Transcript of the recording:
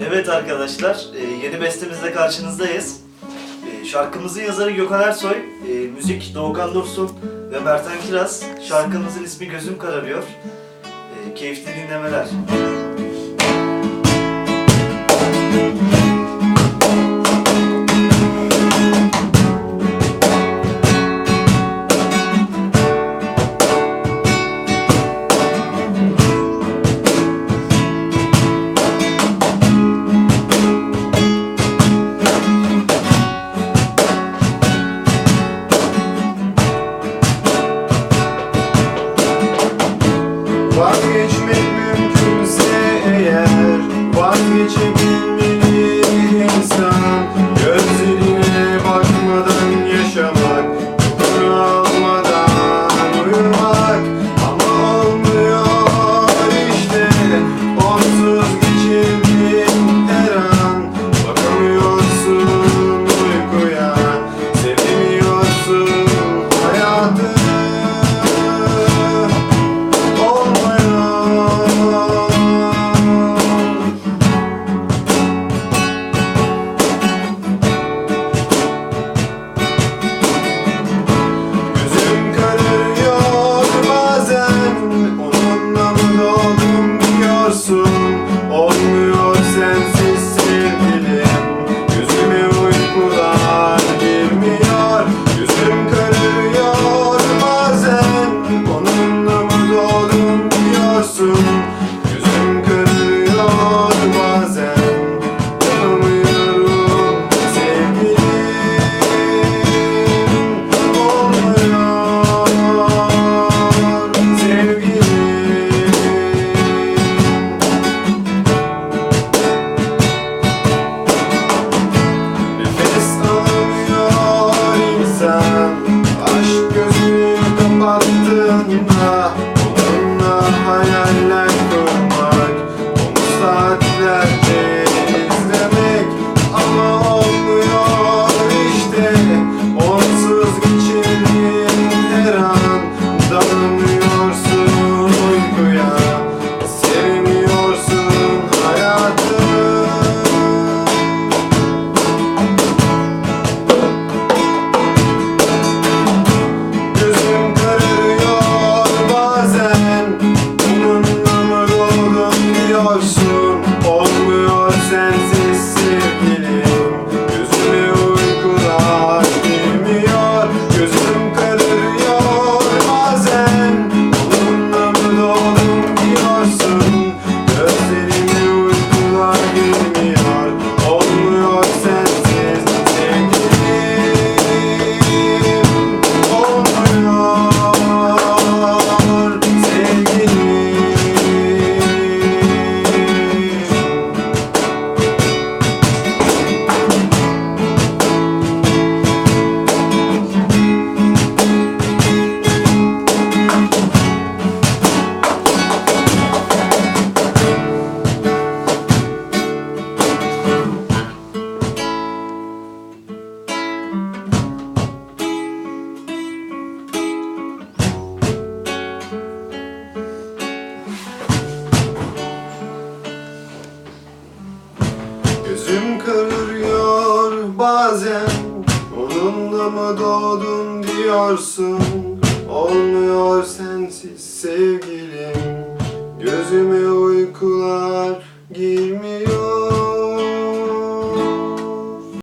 Evet arkadaşlar, e, yeni bestemizle karşınızdayız. E, şarkımızın yazarı Gökhan Ersoy, e, müzik Doğukan Dursun ve Bertan Kiraz. Şarkımızın ismi Gözüm Kararıyor. Keyifli dinlemeler. Why did you con My. bazen Onunla mı doğdun diyorsun? Olmuyor sensiz sevgilim. Gözüme uykular